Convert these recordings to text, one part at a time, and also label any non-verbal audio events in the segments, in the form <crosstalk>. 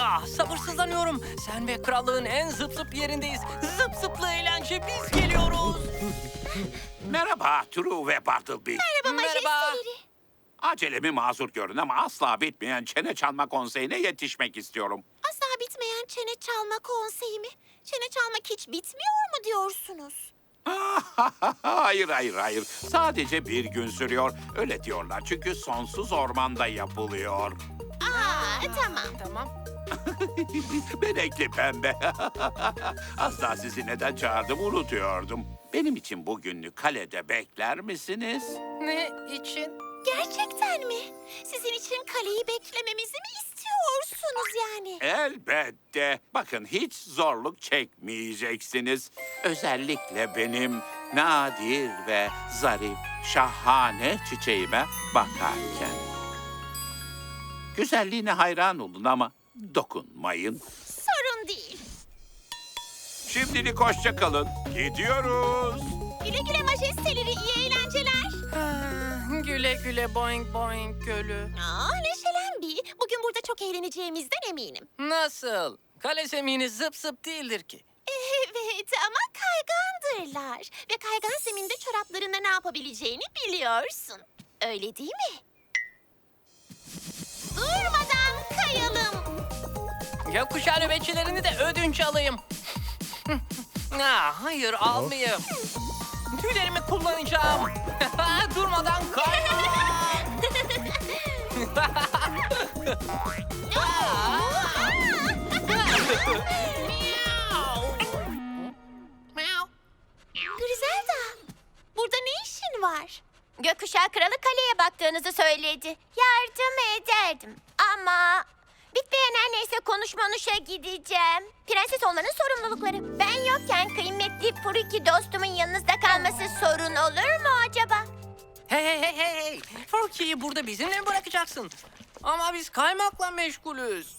Ah sabırsızlanıyorum. Sen ve krallığın en zıp zıp yerindeyiz. Zıp zıplı eğlence biz geliyoruz. <laughs> Merhaba True ve Bartleby. Merhaba majesteleri. Acelemi mazur görün ama asla bitmeyen çene çalma konseyine yetişmek istiyorum. Asla bitmeyen çene çalma konseyi mi? Çene çalmak hiç bitmiyor mu diyorsunuz? <laughs> hayır hayır hayır. Sadece bir gün sürüyor. Öyle diyorlar çünkü sonsuz ormanda yapılıyor. Aa, tamam. Tamam. <laughs> Benekli pembe. <laughs> Asla sizi neden çağırdım unutuyordum. Benim için bugünlük kalede bekler misiniz? Ne için? Gerçekten mi? Sizin için kaleyi beklememizi mi istiyorsunuz yani? Elbette. Bakın hiç zorluk çekmeyeceksiniz. Özellikle benim nadir ve zarif, şahane çiçeğime bakarken. Güzelliğine hayran olun ama dokunmayın. Sorun değil. Şimdilik hoşça kalın. Gidiyoruz. Güle güle majesteleri iyi eğlenceler. Güle güle boing boing gölü. Aa, neşelen bir. Bugün burada çok eğleneceğimizden eminim. Nasıl? Kale zemini zıp zıp değildir ki. Evet ama kaygandırlar. Ve kaygan zeminde çoraplarında ne yapabileceğini biliyorsun. Öyle değil mi? Gökkuşağı nöbetçilerini de ödünç alayım. <laughs> ah, hayır almayayım. Tüylerimi kullanacağım. <laughs> Durmadan kay. Miau. <laughs> Griselda, burada ne işin var? Gökkuşağı kralı kaleye baktığınızı söyledi. Yardım ederdim. Ama bitmeyen her neyse konuşmanışa gideceğim. Prenses olmanın sorumlulukları. Ben yokken kıymetli Furuki dostumun yanınızda kalması sorun olur mu acaba? Hey hey hey hey hey. Forky'yi burada bizimle mi bırakacaksın? Ama biz kaymakla meşgulüz. <laughs>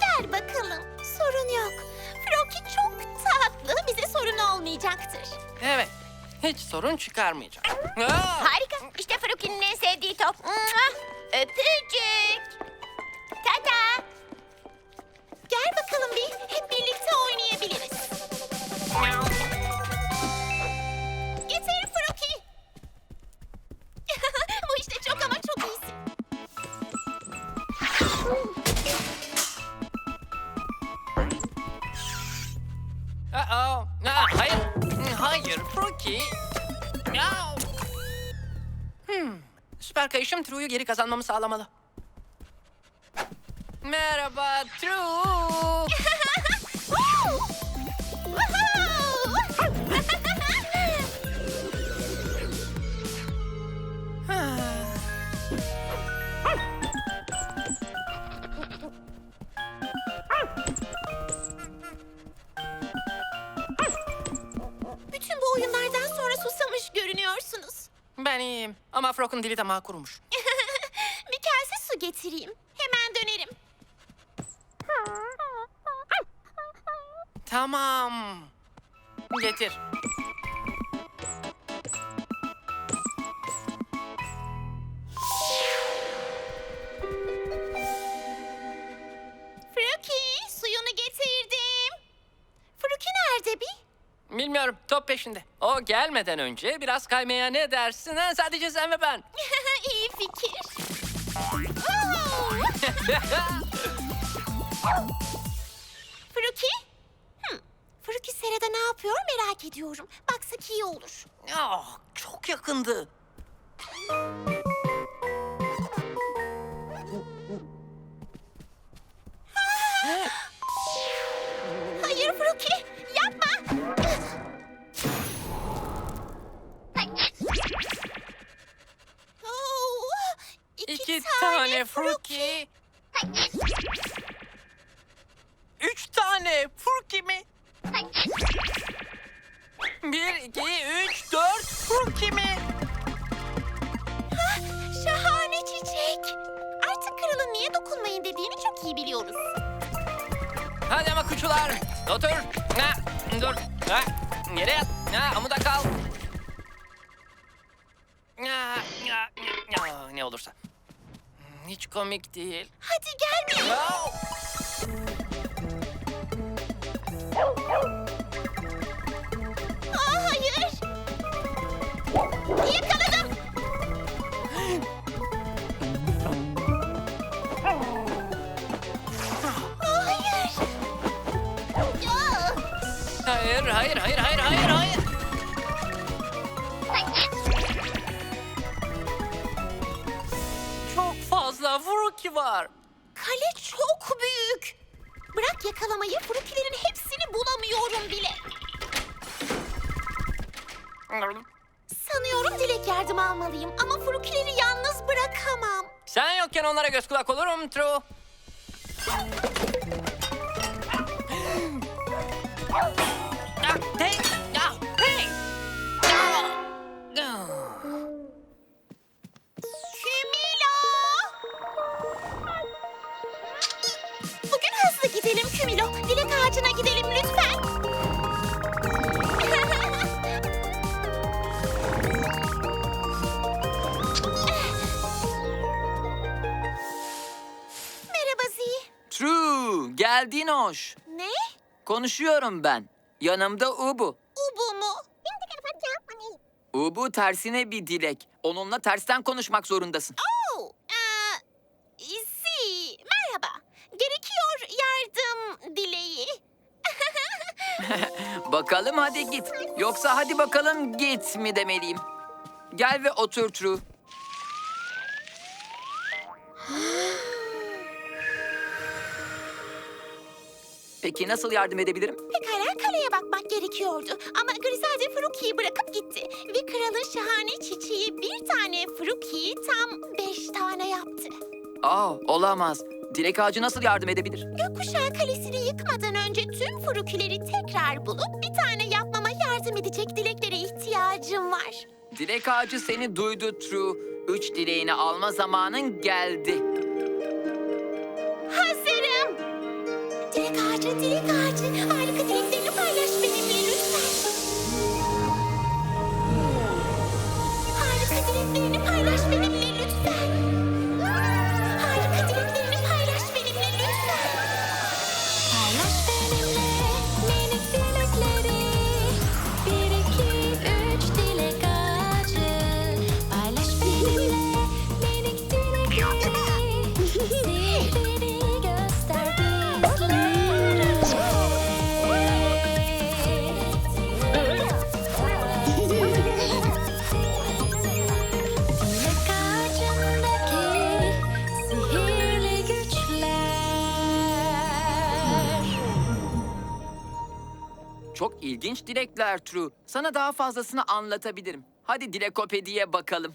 Ver bakalım. Sorun yok. Froki çok tatlı. Bize sorun olmayacaktır. Evet. Hiç sorun çıkarmayacak. Aa! Harika. İşte Furuki'nin en sevdiği top. Mua! Öpücük. Tata. Gel bakalım bir. Hep birlikte oynayabiliriz. Getir Froki. <laughs> Bu işte çok ama çok iyisin. Hayır. Hayır, Froki. Aa. Hmm. Süper kayışım True'yu geri kazanmamı sağlamalı. Merhaba True. Ben iyiyim ama Frog'un dili damağı kurumuş. <laughs> Bir kase su getireyim. Hemen dönerim. Tamam. Getir. Fruki, suyunu getirdim. Fruki nerede bir? Bilmiyorum, top peşinde. O gelmeden önce biraz kaymaya ne dersin? Ha? Sadece sen ve ben. <laughs> İyi fikir. <laughs> Fruki? Hmm. Fruki serada ne yapıyor merak ediyorum. Baksak iyi olur. Ah, çok yakındı. Hiç komik değil. Hadi gel! Aa, hayır. Yakaladım. Aa, hayır, hayır, hayır, hayır, yakalamayı, Frukilerin hepsini bulamıyorum bile. Sanıyorum Dilek yardım almalıyım ama Frukileri yalnız bırakamam. Sen yokken onlara göz kulak olurum True. Geldin hoş. Ne? Konuşuyorum ben. Yanımda Ubu. Ubu mu? Ubu tersine bir dilek. Onunla tersten konuşmak zorundasın. Oh, ee, Zi, merhaba. Gerekiyor yardım dileği. <laughs> Bakalım hadi git. Yoksa hadi bakalım git mi demeliyim. Gel ve otur True. Peki nasıl yardım edebilirim? Pekala kaleye bakmak gerekiyordu. Ama Griselda Fruki'yi bırakıp gitti. Ve kralın şahane çiçeği bir tane Fruki'yi tam beş tane yaptı. Aa, olamaz. Dilek ağacı nasıl yardım edebilir? Gökkuşağı kalesini yıkmadan önce tüm Frukileri tekrar bulup bir tane yapmama yardım edecek dileklere ihtiyacım var. Dilek ağacı seni duydu True. Üç dileğini alma zamanın geldi. Dilek ağacı, dilek ilginç dilekler True. Sana daha fazlasını anlatabilirim. Hadi Dilekopedi'ye bakalım.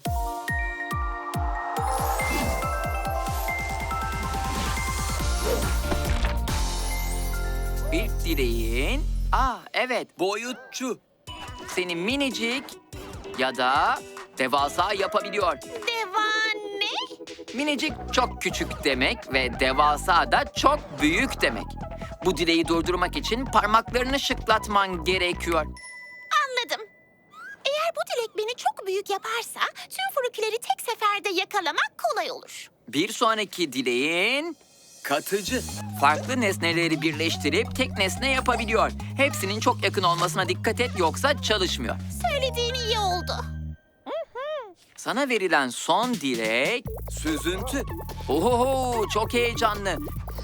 İlk dileğin... Aa evet boyutçu. Seni minicik ya da devasa yapabiliyor. Devan ne? Minicik çok küçük demek ve devasa da çok büyük demek. Bu dileği durdurmak için parmaklarını şıklatman gerekiyor. Anladım. Eğer bu dilek beni çok büyük yaparsa tüm Frukileri tek seferde yakalamak kolay olur. Bir sonraki dileğin katıcı. Farklı nesneleri birleştirip tek nesne yapabiliyor. Hepsinin çok yakın olmasına dikkat et yoksa çalışmıyor. Söylediğin iyi oldu. Sana verilen son dilek süzüntü. Oho çok heyecanlı.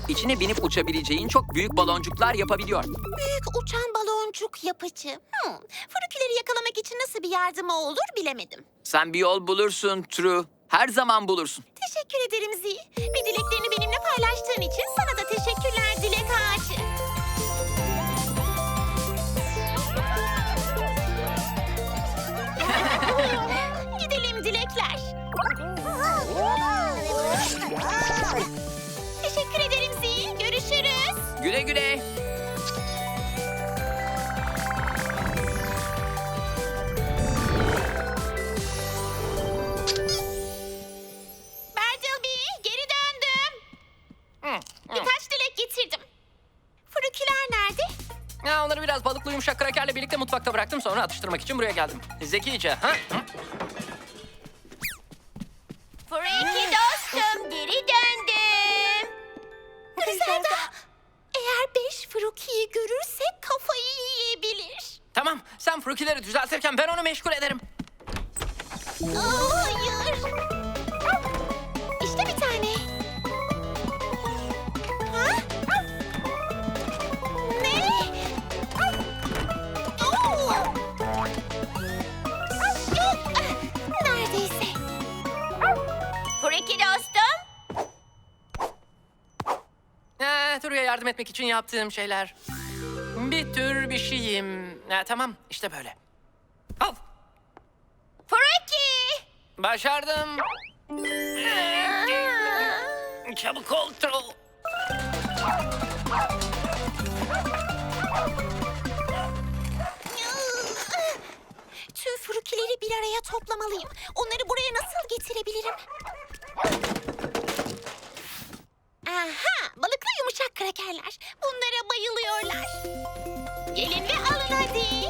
İçine binip uçabileceğin çok büyük baloncuklar yapabiliyor. Büyük uçan baloncuk yapıcı. Hmm. Frukileri yakalamak için nasıl bir yardımı olur bilemedim. Sen bir yol bulursun True. Her zaman bulursun. Teşekkür ederim Zi. Ve dileklerini benimle için buraya geldim. Zekice ha? Frankie dostum geri döndüm. Griselda, eğer beş Fruki'yi görürse kafayı yiyebilir. Tamam sen frukileri düzeltirken ben onu meşgul ederim. Yaptığım şeyler. Bir tür bir şeyim. Ha, tamam işte böyle. Al. Frankie. Başardım. Çabuk ol Turu. Tüm Fruki'leri bir araya toplamalıyım. Onları buraya nasıl getirebilirim? Aha, yumuşak krakerler. Bunlara bayılıyorlar. Gelin ve alın hadi.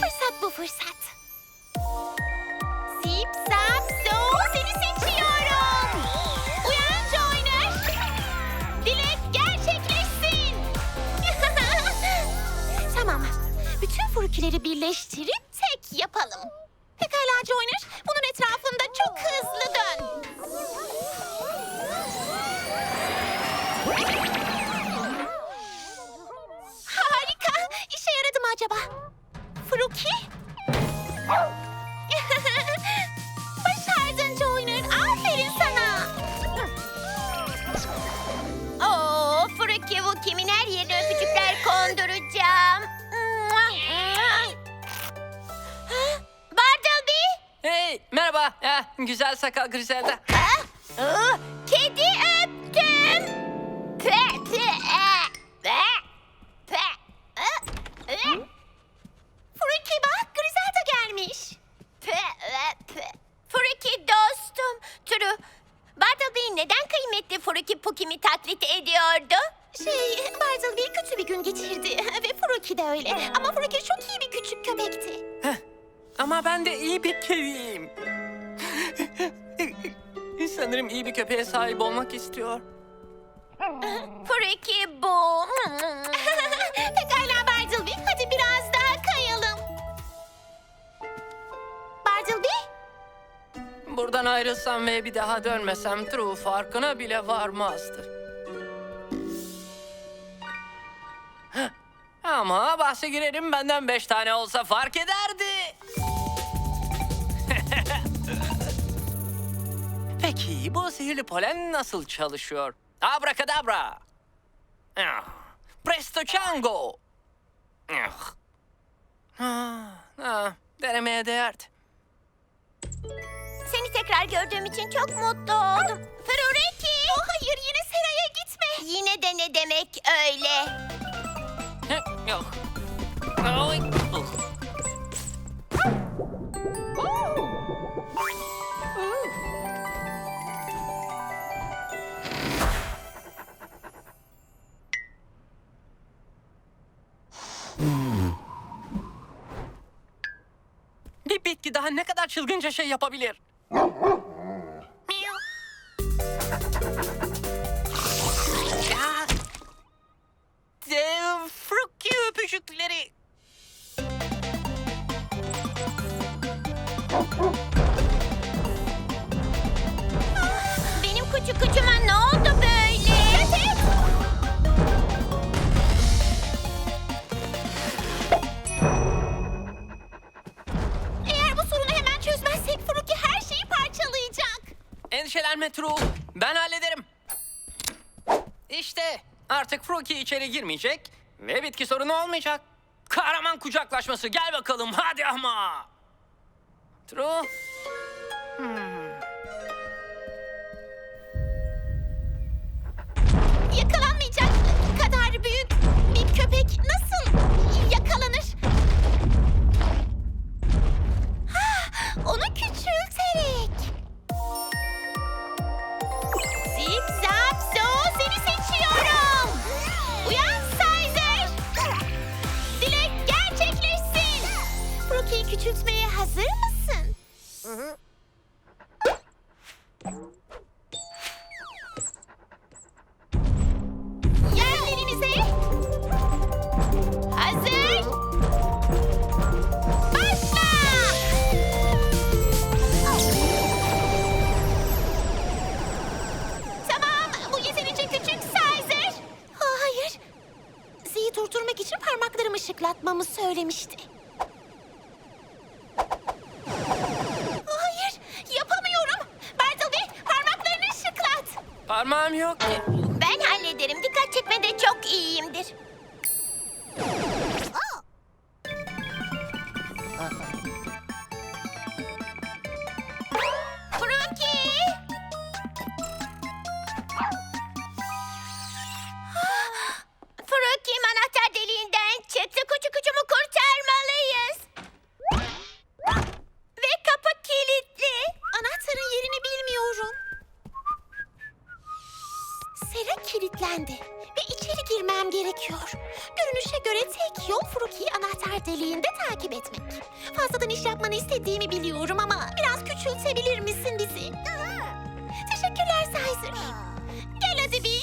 Fırsat bu fırsat. Furkileri birleştirip tek yapalım. Pekala Joyner. Güzel sakal Griselda. Ha? Aa, Kedi öptüm. Pe, sahip olmak istiyor. Frankie bu. <laughs> Pekala Bartleby. Hadi biraz daha kayalım. Bartleby? Buradan ayrılsam ve bir daha dönmesem True farkına bile varmazdı. Ama bahse girerim benden beş tane olsa fark ederdi. Peki bu sihirli polen nasıl çalışıyor? Abracadabra. Ah, Presto Chango. Ah. Ah, ah, denemeye değerdi. Seni tekrar gördüğüm için çok mutlu oldum. Frankie. Oh hayır yine seraya gitme. Yine de ne demek öyle? Yok. Oy. Çılgınca şey yapabilir? Endişelenme True. Ben hallederim. İşte artık Fruki içeri girmeyecek ve bitki sorunu olmayacak. Kahraman kucaklaşması gel bakalım hadi ama. True. Yakalanmayacak kadar büyük bir köpek nasıl Parmağım yok ki. Ben hallederim. Dikkat çekmede çok iyiyimdir. Biraz küçültebilir misin bizi? Teşekkürler Sizer. Gel hadi bir.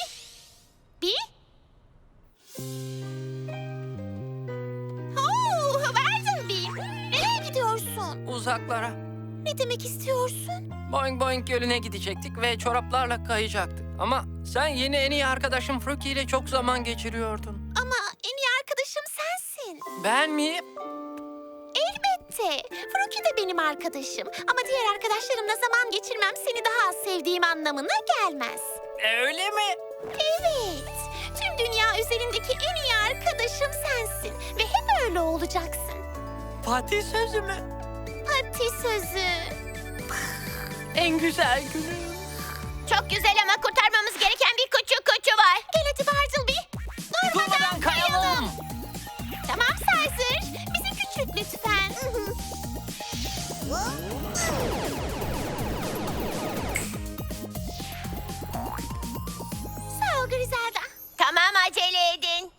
Bir. Oo, verdin bir. Nereye gidiyorsun? Uzaklara. Ne demek istiyorsun? Boing Boing Gölü'ne gidecektik ve çoraplarla kayacaktık. Ama sen yeni en iyi arkadaşım Fruki ile çok zaman geçiriyordun. Ama en iyi arkadaşım sensin. Ben mi? Arkadaşım. Ama diğer arkadaşlarımla zaman geçirmem seni daha az sevdiğim anlamına gelmez. E, öyle mi? Evet. Tüm dünya üzerindeki en iyi arkadaşım sensin. Ve hep öyle olacaksın. Fatih sözü mü? Pati sözü. En güzel günüm. Çok güzel ama kurtarmamız Tamam acele edin.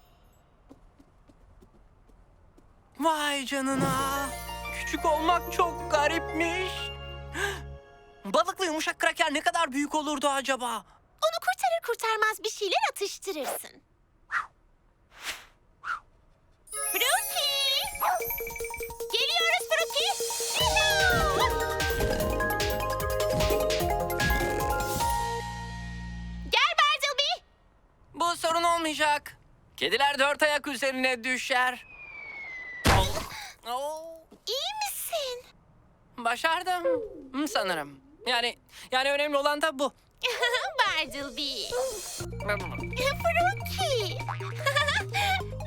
Vay canına. Küçük olmak çok garipmiş. Balıklı yumuşak kraker ne kadar büyük olurdu acaba? Onu kurtarır kurtarmaz bir şeyler atıştırırsın. Kediler dört ayak üzerine düşer. İyi misin? başardım sanırım. Yani yani önemli olan da bu. <laughs> Bartleby. Fruki! <laughs>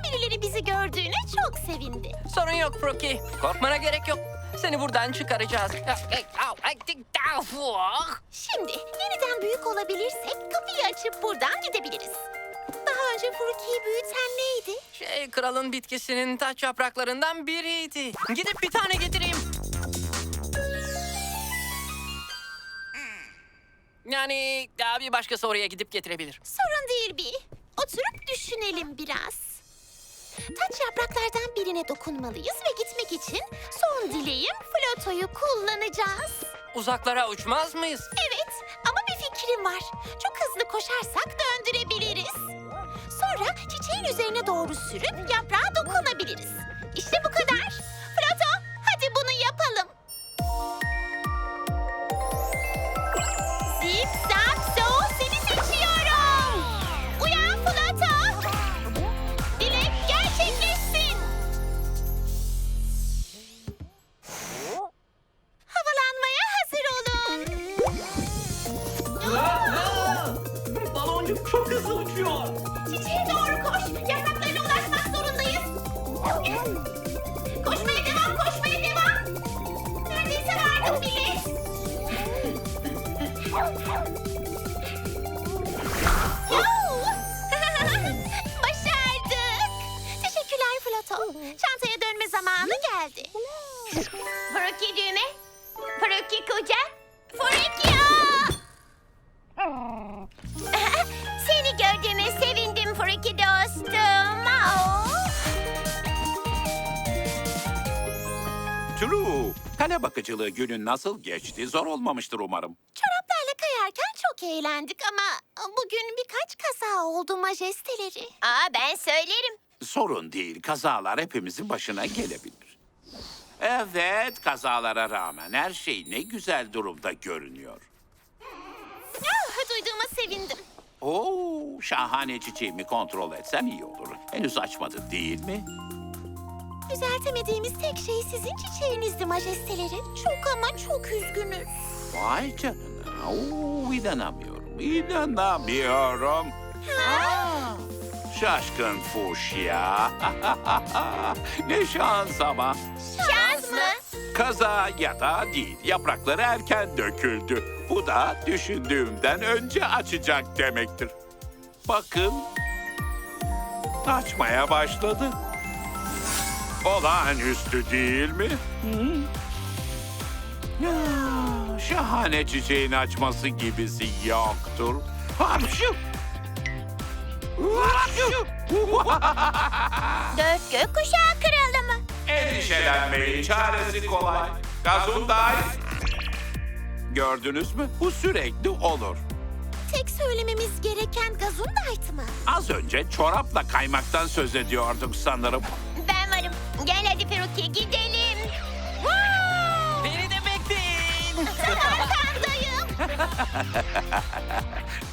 Birileri bizi gördüğüne çok sevindi. Sorun yok Froki. Korkmana gerek yok. Seni buradan çıkaracağız. Şimdi yeniden büyük olabilirsek kapıyı açıp buradan gidebiliriz. Daha önce Fruki'yi büyüten neydi? Şey kralın bitkisinin taç yapraklarından biriydi. Gidip bir tane getireyim. Yani ya bir başkası oraya gidip getirebilir. Sorun değil bir. Oturup düşünelim biraz. Taç yapraklardan birine dokunmalıyız ve gitmek için son dileğim flotoyu kullanacağız. Uzaklara uçmaz mıyız? Evet ama bir fikrim var. Çok hızlı koşarsak döndürebiliriz. Sonra çiçeğin üzerine doğru sürüp yaprağa dokunabiliriz. İşte bu kadar. Kale bakıcılığı günün nasıl geçti? Zor olmamıştır umarım. Çoraplarla kayarken çok eğlendik ama bugün birkaç kaza oldu majesteleri. Aa ben söylerim. Sorun değil. Kazalar hepimizin başına gelebilir. Evet, kazalara rağmen her şey ne güzel durumda görünüyor. Ah, duyduğuma sevindim. Oo, şahane çiçeğimi kontrol etsem iyi olur. Henüz açmadı değil mi? Düzeltemediğimiz tek şey sizin çiçeğinizdi majesteleri. Çok ama çok üzgünüz. Vay canına. Oo, inanamıyorum. İnanamıyorum. Şaşkın fuşya. <laughs> ne şans ama. Şans mı? Kaza ya da değil. Yaprakları erken döküldü. Bu da düşündüğümden önce açacak demektir. Bakın. Açmaya başladı. Olağanüstü değil mi? Hı? Ya, şahane çiçeğin açması gibisi yoktur. Hapşu! Hapşu! <laughs> Dört gökkuşağı kralı mı? Endişelenmeyin, çaresi kolay. Gazunday. Gördünüz mü? Bu sürekli olur. Tek söylememiz gereken Gazundayt mı? Az önce çorapla kaymaktan söz ediyorduk sanırım. Ben. Gel hadi Firuki gidelim. Beni de bekleyin. <laughs> Arkandayım. <laughs>